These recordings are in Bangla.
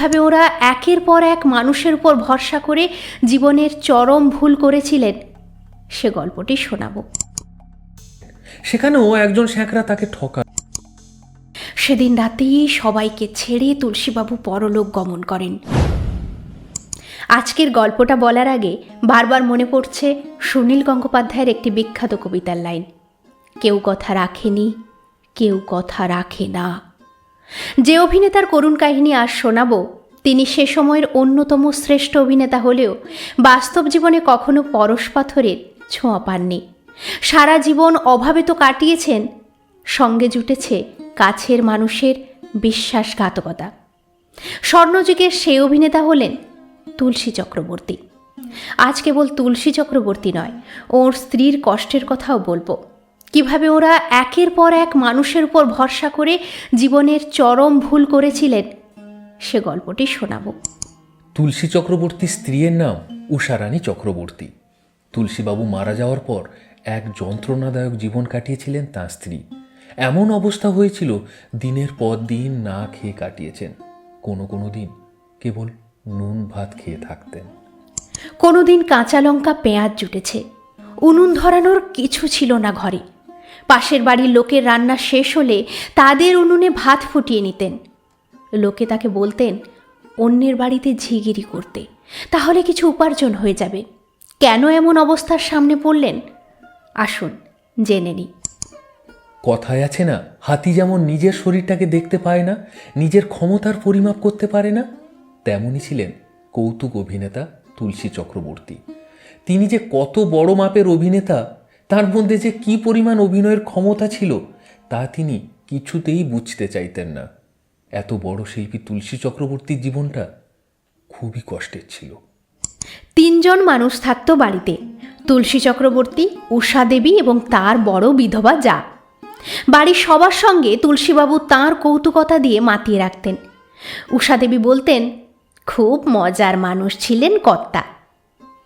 কীভাবে ওরা একের পর এক মানুষের উপর ভরসা করে জীবনের চরম ভুল করেছিলেন সে গল্পটি শোনাবো। সেখানেও একজন শ্যাঁকরা তাকে ঠকা সেদিন রাতেই সবাইকে ছেড়ে তুলসীবাবু পরলোক গমন করেন। আজকের গল্পটা বলার আগে বারবার মনে পড়ছে সুনীল গঙ্গোপাধ্যায়ের একটি বিখ্যাত কবিতার লাইন। কেউ কথা রাখেনি কেউ কথা রাখে না। যে অভিনেতার করুণ কাহিনী আজ শোনাবো, তিনি সে সময়ের অন্যতম শ্রেষ্ঠ অভিনেতা হলেও বাস্তব জীবনে কখনো পরশ পাথরের ছোঁয়া পাননি। সারা জীবন অভাবে তো কাটিয়েছেন, সঙ্গে জুটেছে কাছের মানুষের বিশ্বাসঘাতকতা। স্বর্ণযুগের সেই অভিনেতা হলেন তুলসী চক্রবর্তী। আজ কেবল তুলসী চক্রবর্তী নয়, ওর স্ত্রীর কষ্টের কথাও বলব। কীভাবে ওরা একের পর এক মানুষের উপর ভরসা করে জীবনের চরম ভুল করেছিলেন সে গল্পটি শোনাবো। তুলসী চক্রবর্তী স্ত্রীর নাম উষারানী চক্রবর্তী। তুলসীবাবু মারা যাওয়ার পর এক যন্ত্রণাদায়ক জীবন কাটিয়েছিলেন তাঁর স্ত্রী। এমন অবস্থা হয়েছিল দিনের পর দিন না খেয়ে কাটিয়েছেন। কোনো কোনো দিন কেবল নুন ভাত খেয়ে থাকতেন। কোনোদিন কাঁচা লঙ্কা পেঁয়াজ জুটেছে। উনুন ধরানোর কিছু ছিল না ঘরে। পাশের বাড়ির লোকের রান্না শেষ হলে তাদের উনুনে ভাত ফুটিয়ে নিতেন। লোকে তাকে বলতেন, অন্যের বাড়িতে ঝিগিরি করতে, তাহলে কিছু উপার্জন হয়ে যাবে। কেন এমন অবস্থার সামনে পড়লেন? আসুন, জেনে নিই। কথায় আছে না, হাতি যেমন নিজের শরীরটাকে দেখতে পায় না, নিজের ক্ষমতার পরিমাপ করতে পারে না। তেমনই ছিলেন কৌতুক অভিনেতা তুলসী চক্রবর্তী। তিনি যে কত বড় মাপের অভিনেতা তার মধ্যে যে কি পরিমাণ অভিনয়ের ক্ষমতা ছিল, তা তিনি কিছুতেই বুঝতে চাইতেন না। এত বড় শিল্পী তুলসী চক্রবর্তীর জীবনটা খুবই কষ্টের ছিল। তিনজন মানুষ থাকতো বাড়িতে, তুলসী চক্রবর্তী উষা দেবী এবং তার বড় বিধবা যা। বাড়ির সবার সঙ্গে তুলসীবাবু তাঁর কৌতুকতা দিয়ে মাতিয়ে রাখতেন। উষা দেবী বলতেন, খুব মজার মানুষ ছিলেন কর্তা।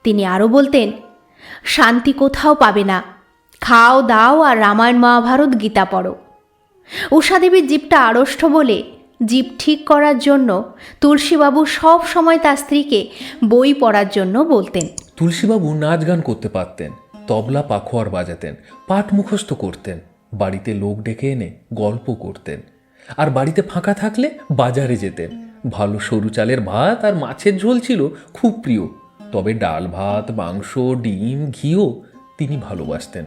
তিনি আরও বলতেন, শান্তি কোথাও পাবে না। খাও, দাও আর রামায়ণ মহাভারত গীতা পড়ো। উষা দেবীর জীবটা আড়ষ্ট বলে জীব ঠিক করার জন্য তুলসীবাবু সব সময় তার স্ত্রীকে বই পড়ার জন্য বলতেন। তুলসীবাবু নাচ গান করতে পারতেন, তবলা পাখোয়ার বাজাতেন পাঠ মুখস্থ করতেন, বাড়িতে লোক ডেকে এনে গল্প করতেন, আর বাড়িতে ফাঁকা থাকলে বাজারে যেতেন। ভালো সরু চালের ভাত আর মাছের ঝোল ছিল খুব প্রিয়, তবে ডাল ভাত, মাংস, ডিম, ঘিও তিনি ভালোবাসতেন।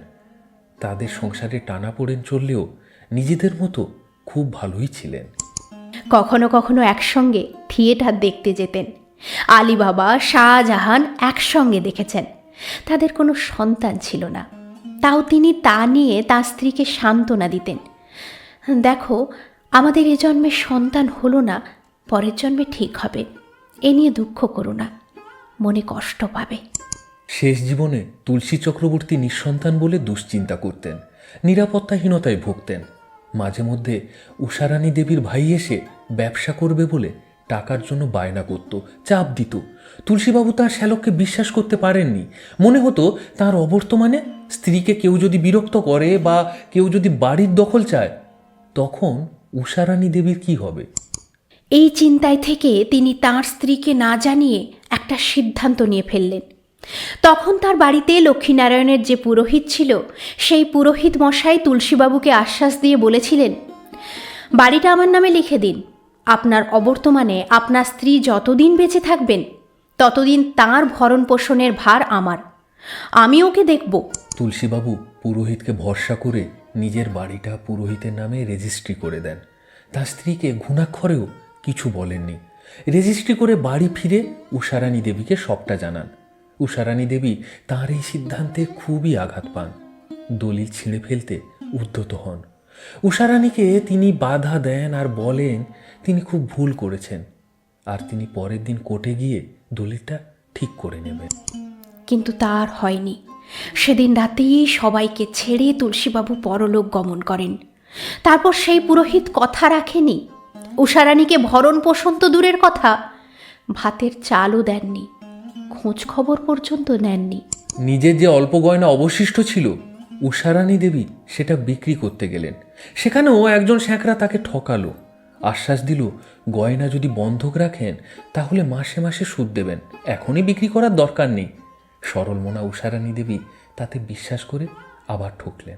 তাদের সংসারে টানা পড়েন চললেও নিজেদের মতো খুব ভালোই ছিলেন। কখনো কখনো একসঙ্গে থিয়েটার দেখতে যেতেন। আলিবাবা, শাহজাহান একসঙ্গে দেখেছেন। তাদের কোনো সন্তান ছিল না। তাও তিনি তা নিয়ে তার স্ত্রীকে সান্ত্বনা দিতেন। দেখো, আমাদের এ জন্মে সন্তান হলো না, পরের জন্মে ঠিক হবে। এ নিয়ে দুঃখ করো না। মনে কষ্ট পাবে। শেষ জীবনে তুলসী চক্রবর্তী নিঃসন্তান বলে দুশ্চিন্তা করতেন, নিরাপত্তাহীনতায় ভুগতেন। মাঝে মধ্যে উষারানী দেবীর ভাই এসে ব্যবসা করবে বলে টাকার জন্য বায়না করত, চাপ দিত। তুলসীবাবু তার শ্যালককে বিশ্বাস করতে পারেননি। মনে হতো তার অবর্তমানে স্ত্রীকে কেউ যদি বিরক্ত করে বা কেউ যদি বাড়ির দখল চায়, তখন উষারানী দেবীর কি হবে? এই চিন্তায় থেকে তিনি তার স্ত্রীকে না জানিয়ে একটা সিদ্ধান্ত নিয়ে ফেললেন। তখন তার বাড়িতে লক্ষ্মীনারায়ণের যে পুরোহিত ছিল, সেই পুরোহিত মশাই তুলসীবাবুকে আশ্বাস দিয়ে বলেছিলেন, বাড়িটা আমার নামে লিখে দিন। আপনার অবর্তমানে আপনার স্ত্রী যতদিন বেঁচে থাকবেন, ততদিন তার ভরণ পোষণের ভার আমার। আমি ওকে দেখব। তুলসীবাবু পুরোহিতকে ভরসা করে নিজের বাড়িটা পুরোহিতের নামে রেজিস্ট্রি করে দেন। তার স্ত্রীকে ঘুণাক্ষরেও কিছু বলেননি। রেজিস্ট্রি করে বাড়ি ফিরে উষারানী দেবীকে সবটা জানান। উষারানী দেবী তার এই সিদ্ধান্তে খুবই আঘাত পান। দলিল ছিঁড়ে ফেলতে উদ্যত হন। উষারানীকে তিনি বাধা দেন আর বলেন, তিনি খুব ভুল করেছেন। আর তিনি পরের দিন কোর্টে গিয়ে দলিলটা ঠিক করে নেবেন। কিন্তু তার হয়নি। সেদিন রাতেই সবাইকে ছেড়ে তুলসীবাবু পরলোক গমন করেন। তারপর সেই পুরোহিত কথা রাখেনি। উষারানীকে ভরণ পোষণ তো দূরের কথা। ভাতের চালও দেননি। খোঁজ খবর পর্যন্ত নেননি। নিজের যে অল্প গয়না অবশিষ্ট ছিল, উষারানী দেবী সেটা বিক্রি করতে গেলেন। সেখানেও একজন শ্যাঁকরা তাকে ঠকালো। আশ্বাস দিল, গয়না যদি বন্ধক রাখেন, তাহলে মাসে মাসে সুদ দেবেন। এখনই বিক্রি করার দরকার নেই। সরল মোনা উষারানী দেবী তাতে বিশ্বাস করে আবার ঠকলেন।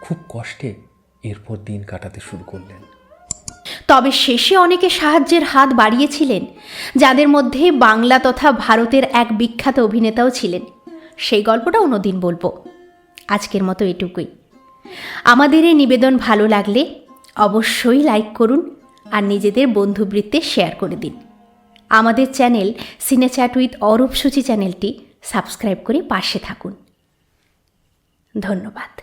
খুব কষ্টে এরপর দিন কাটাতে শুরু করলেন। তবে শেষে অনেকে সাহায্যের হাত বাড়িয়েছিলেন, যাদের মধ্যে বাংলা তথা ভারতের এক বিখ্যাত অভিনেতাও ছিলেন। সেই গল্পটা অন্যদিন বলব। আজকের মতো এটুকুই। আমাদের এই নিবেদন ভালো লাগলে অবশ্যই লাইক করুন আর নিজেদের বন্ধুবৃত্তে শেয়ার করে দিন। আমাদের চ্যানেল সিনেচ্যাট উইথ অরূপ সূচি চ্যানেলটি সাবস্ক্রাইব করে পাশে থাকুন। ধন্যবাদ।